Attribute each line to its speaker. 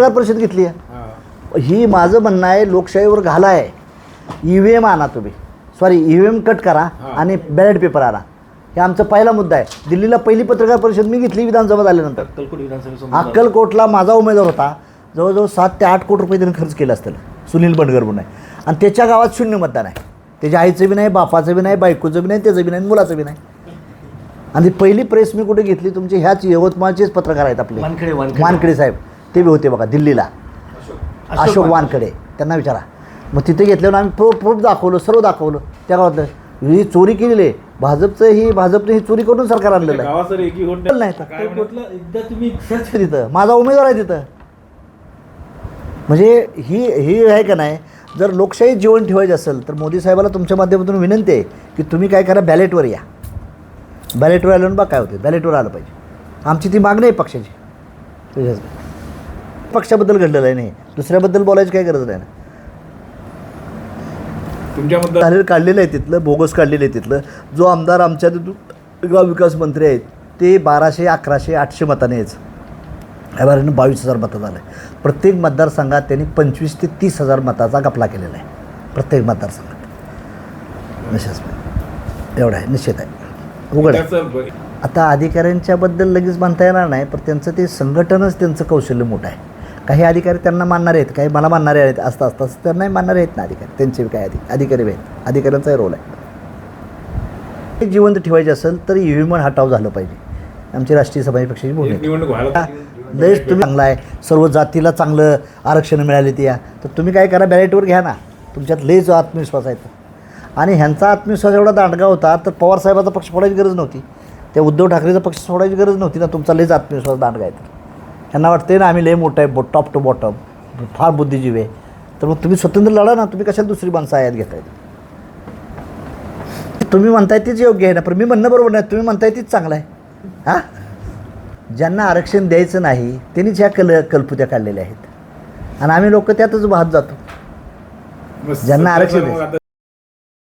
Speaker 1: पत्रकार परिषद घेतली आहे. ही. माझं म्हणणं आहे लोकशाहीवर घाला आहे ई व्ही एम आणा तुम्ही. Sorry E V M cut करा आणि बॅलेट पेपर आणा. हे आमचा पहिला मुद्दा आहे. दिल्लीला पहिली पत्रकार परिषद मी घेतली विधानसभा झाल्यानंतर. अक्कलकोटला माझा उमेदवार होता. जवळजवळ सात ते आठ कोटी रुपये त्याने खर्च केला असतील. सुनील बंडगर म्हणून आहे. आणि त्याच्या गावात शून्य मतदान आहे. त्याच्या आईचं बी नाही बापाचं बी नाही बायकोचं बी नाही त्याचं बी नाही मुलाचं बी नाही. आणि पहिली प्रेस मी कुठे घेतली? तुमचे ह्याच यवतमाळचेच पत्रकार आहेत आपले.
Speaker 2: वानखेडे. वानखेडे
Speaker 1: साहेब. ते बी होते बघा दिल्लीला. अशोक वानखेडे. त्यांना विचारा. मग तिथे घेतल्यावर आम्ही प्रूफ प्रूफ दाखवलं सर्व दाखवलं. त्या गावातलं ही चोरी केलेली आहे. भाजपचं ही भाजपने ही चोरी करून सरकार आणलेलं आहे. तिथं माझा उमेदवार आहे तिथं. म्हणजे ही ही आहे का नाही? जर लोकशाही जीवन ठेवायची असेल तर मोदी साहेबाला तुमच्या माध्यमातून विनंती आहे की तुम्ही काय करा बॅलेटवर या. बॅलेटवर आल्यानं बा काय होते बॅलेटवर आलं पाहिजे. आमची ती मागणी आहे पक्षाची. पक्षाबद्दल घडलेलं आहे नाही. दुसऱ्याबद्दल बोलायची काही गरज नाही. ना
Speaker 3: तुमच्याबद्दल
Speaker 1: तारीर काढलेलं आहे तिथलं बोगस काढलेलं आहे तिथलं. जो आमदार आमच्या तिथून गाव विकास मंत्री आहेत ते बाराशे अकराशे आठशे मताने यायचं बारीनं बावीस हजार मतं झालं. आहे प्रत्येक मतदारसंघात त्यांनी पंचवीस ते तीस हजार मताचा गपला केलेला आहे. प्रत्येक मतदारसंघात. निश्चित एवढं आहे. निश्चित आहे. उघड आता अधिकाऱ्यांच्याबद्दल लगेच म्हणता येणार नाही पण त्यांचं ते संघटनच त्यांचं कौशल्य मोठं आहे. काही अधिकारी त्यांना मानणारे आहेत काही मला मानणारे आहेत असता असता त्यांनाही मानणारे आहेत ना अधिकारी. त्यांचे काय अधिक अधिकारी आहेत. अधिकाऱ्यांचाही रोल आहे. जिवंत ठेवायचे असेल तर ईव्हीएम हटाव झालं पाहिजे. आमची राष्ट्रीय समाज पक्षाची भूमिका. लयच तुम्ही चांगला आहे. सर्व जातीला चांगलं आरक्षण मिळाले ते या. तर तुम्ही काय करा बॅलेटवर घ्या ना. तुमच्यात लयच आत्मविश्वास आहे तर. आणि ह्यांचा आत्मविश्वास एवढा दांडगा होता तर पवारसाहेबाचा पक्ष फोडायची गरज नव्हती. त्या उद्धव ठाकरेचा पक्ष सोडायची गरज नव्हती ना. तुमचा लयच आत्मविश्वास दांडगा आहे. ह्यांना वाटते ना आम्ही लय मोठं आहे बो टॉप टू बॉटम फार बुद्धिजीवी आहे. तर मग तुम्ही स्वतंत्र लढा ना तुम्ही कशाला दुसरी माणसं आयात घेताय तुम्ही म्हणताय तीच योग्य आहे ना पण मी म्हणणं बरोबर नाही तुम्ही म्हणताय तीच चांगलं आहे. हां? ज्यांना आरक्षण द्यायचं नाही त्यांनीच ह्या कल कल्पुत्या काढलेल्या आहेत. आणि आम्ही लोक त्यातच वाहत जातो. ज्यांना आरक्षण